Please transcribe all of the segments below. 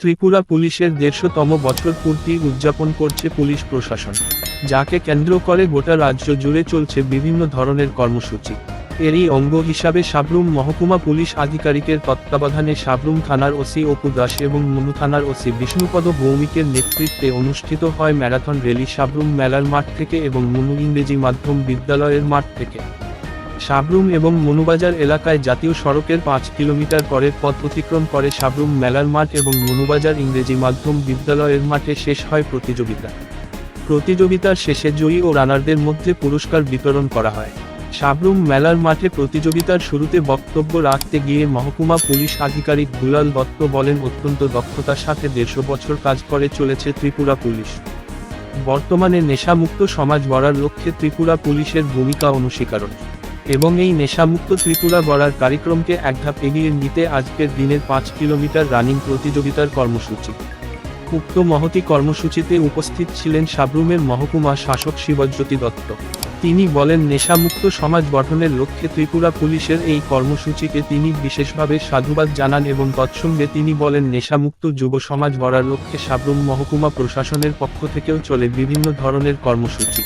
ত্রিপুরা পুলিশের দেড়শোতম বছর পূর্তি উদযাপন করছে পুলিশ প্রশাসন, যাকে কেন্দ্র করে গোটা রাজ্য জুড়ে চলছে বিভিন্ন ধরনের কর্মসূচি। এরই অঙ্গ হিসাবে সাবরুম মহকুমা পুলিশ আধিকারিকের তত্ত্বাবধানে সাবরুম থানার ওসি অপু দাস এবং মনু থানার ওসি বিষ্ণুপদ ভৌমিকের নেতৃত্বে অনুষ্ঠিত হয় ম্যারাথন র্যালি সাবরুম মেলার মাঠ থেকে এবং মনু ইংরেজি মাধ্যম বিদ্যালয়ের মাঠ থেকে। সাবরুম এবং মনুবাজার এলাকায় জাতীয় সড়কের পাঁচ কিলোমিটার পরের পথ অতিক্রম করে সাবরুম মেলার মাঠ এবং মনুবাজার ইংরেজি মাধ্যম বিদ্যালয়ের মাঠে শেষ হয় প্রতিযোগিতা। প্রতিযোগিতার শেষে জয়ী ও রানারদের মধ্যে পুরস্কার বিতরণ করা হয়। সাবরুম মেলার মাঠে প্রতিযোগিতার শুরুতে বক্তব্য রাখতে গিয়ে মহকুমা পুলিশ আধিকারিক দুলাল দত্ত বলেন, অত্যন্ত দক্ষতার সাথে দেড়শো বছর কাজ করে চলেছে ত্রিপুরা পুলিশ। বর্তমানে নেশামুক্ত সমাজ গড়ার লক্ষ্যে ত্রিপুরা পুলিশের ভূমিকা অনুস্বীকারণ এবং এই নেশামুক্ত ত্রিপুরা গড়ার কার্যক্রমকে এক ধাপ এগিয়ে নিতে আজকের দিনের পাঁচ কিলোমিটার রানিং প্রতিযোগিতার কর্মসূচি। উক্ত মহতি কর্মসূচিতে উপস্থিত ছিলেন সাবরুমের মহকুমা শাসক শিবজ্যোতি দত্ত। তিনি বলেন, নেশামুক্ত সমাজ গঠনের লক্ষ্যে ত্রিপুরা পুলিশের এই কর্মসূচিকে তিনি বিশেষভাবে সাধুবাদ জানান এবং তৎসঙ্গে তিনি বলেন, নেশামুক্ত যুব সমাজ গড়ার লক্ষ্যে সাবরুম মহকুমা প্রশাসনের পক্ষ থেকেও চলে বিভিন্ন ধরনের কর্মসূচি।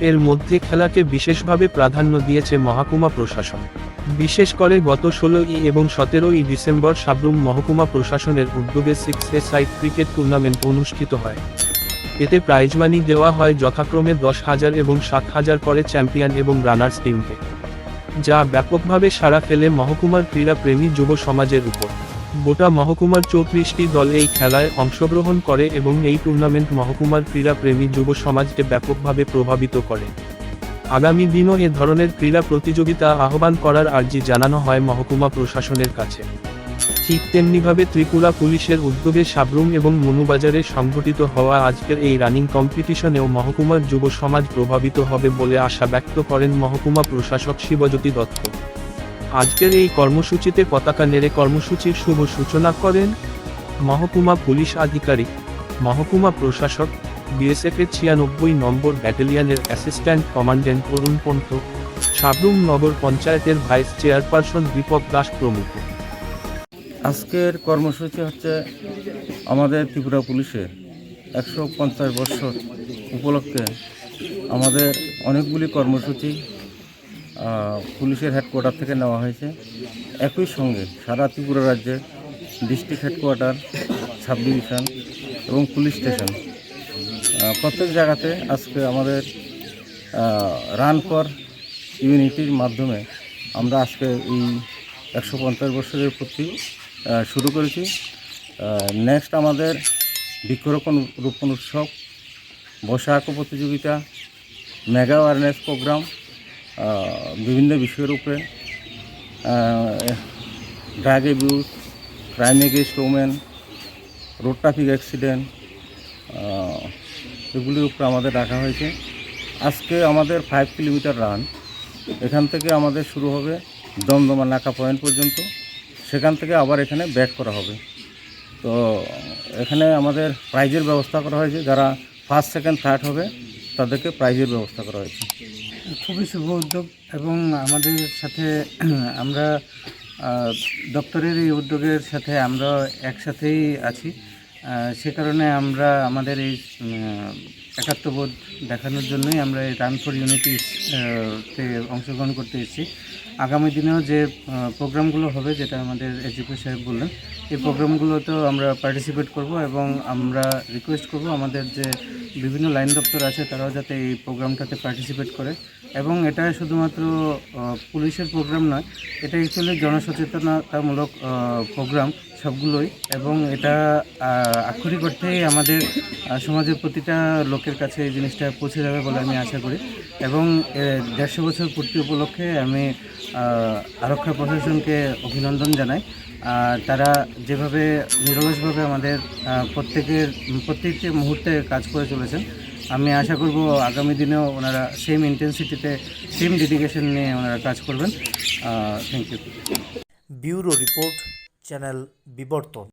এর মধ্যে খেলাকে বিশেষভাবে প্রাধান্য দিয়েছে মহকুমা প্রশাসন। বিশেষ করে গত ষোলোই এবং সতেরোই ডিসেম্বর সাবরুম মহকুমা প্রশাসনের উদ্যোগে six a side cricket tournament অনুষ্ঠিত হয়। এতে প্রাইজ মানি দেওয়া হয় যথাক্রমে দশ হাজার এবং সাত হাজার করে চ্যাম্পিয়ন এবং রানার্স টিমকে যা ব্যাপকভাবে সাড়া ফেলে মহকুমার ক্রীড়াপ্রেমী যুব সমাজের উপর। গোটা মহকুমার চৌত্রিশটি দল এই খেলায় অংশগ্রহণ করে এবং এই টুর্নামেন্ট মহকুমার ক্রীড়াপ্রেমী যুব সমাজকে ব্যাপকভাবে প্রভাবিত করে। আগামী দিনও এ ধরনের ক্রীড়া প্রতিযোগিতা আহ্বান করার আর্জি জানানো হয় মহকুমা প্রশাসনের কাছে। ঠিক তেমনিভাবে ত্রিপুরা পুলিশের উদ্যোগে সাবরুম এবং মনুবাজারে সংঘটিত হওয়া আজকের এই রানিং কম্পিটিশনেও মহকুমার যুব সমাজ প্রভাবিত হবে বলে আশা ব্যক্ত করেন মহকুমা প্রশাসক শিবজ্যোতি দত্ত। আজকের এই কর্মসূচিতে পতাকা নেড়ে কর্মসূচির শুভ সূচনা করেন মহকুমা পুলিশ আধিকারিক, মহকুমা প্রশাসক, বিএসএফের ছিয়ানব্বই নম্বর ব্যাটালিয়নের অ্যাসিস্ট্যান্ট কমান্ড্যান্ট অরুণ পন্ত সাবরুম নগর পঞ্চায়েতের ভাইস চেয়ারপারসন দীপক দাস প্রমুখ। আজকের কর্মসূচি হচ্ছে আমাদের ত্রিপুরা পুলিশের একশো পঞ্চাশ বছর উপলক্ষে আমাদের অনেকগুলি কর্মসূচি পুলিশের হেডকোয়ার্টার থেকে নেওয়া হয়েছে। একই সঙ্গে সারা ত্রিপুরা রাজ্যে ডিস্ট্রিক্ট হেডকোয়ার্টার সাব ডিভিশন এবং পুলিশ স্টেশন প্রত্যেক জায়গাতে আজকে আমাদের রান ফর ইউনিটির মাধ্যমে আমরা আজকে এই একশো পঞ্চাশ বছরের প্রতি শুরু করেছি। নেক্সট আমাদের বৃক্ষরোপণ, রোপণ উৎসব বসাক প্রতিযোগিতা মেগা অ্যাওয়ারনেস প্রোগ্রাম বিভিন্ন বিষয়ের উপরে drug abuse crime against women road traffic accident এগুলির উপরে আমাদের রাখা হয়েছে। আজকে আমাদের ফাইভ কিলোমিটার রান এখান থেকে আমাদের শুরু হবে দমদমা নাকা পয়েন্ট পর্যন্ত। সেখান থেকে আবার এখানে ব্যাক করা হবে। তো, এখানে আমাদের প্রাইজের ব্যবস্থা করা হয়েছে। যারা ফার্স্ট সেকেন্ড থার্ড হবে, তাদেরকে প্রাইজের ব্যবস্থা করা হয়েছে। খুবই শুভ উদ্যোগ এবং আমাদের সাথে, আমরা দপ্তরের এই উদ্যোগের সাথে আমরা একসাথেই আছি। সে কারণে আমরা আমাদের এই একাত্মবোধ দেখানোর জন্যই আমরা এই রান ফর ইউনিটি তে অংশগ্রহণ করতে এসেছি। আগামী দিনেও যে প্রোগ্রামগুলো হবে, যেটা আমাদের এসডিপি সাহেব বললেন এই প্রোগ্রামগুলোতেও আমরা পার্টিসিপেট করব এবং আমরা রিকোয়েস্ট করব আমাদের যে বিভিন্ন লাইন দপ্তর আছে, তারাও যাতে এই প্রোগ্রামটাতে পার্টিসিপেট করে। এবং এটা শুধুমাত্র পুলিশের প্রোগ্রাম নয়, এটা অ্যাকচুয়ালি জনসচেতনতামূলক প্রোগ্রাম সবগুলোই এবং এটা আক্ষরিক অর্থেই আমাদের সমাজের প্রতিটা লোকের কাছে এই জিনিসটা পৌঁছে যাবে বলে আমি আশা করি। এবং দেড়শো বছর পূর্তি উপলক্ষে আমি আরক্ষা প্রশাসনকে অভিনন্দন জানাই। আর তারা যেভাবে নিরলসভাবে আমাদের প্রত্যেকের, প্রত্যেকটি মুহূর্তে কাজ করে চলেছেন, আমি আশা করব আগামী দিনেও ওনারা সেম ইন্টেন্সিটিতে সেম ডেডিকেশন নিয়ে ওনারা কাজ করবেন। Thank you bureau report channel বিবর্তন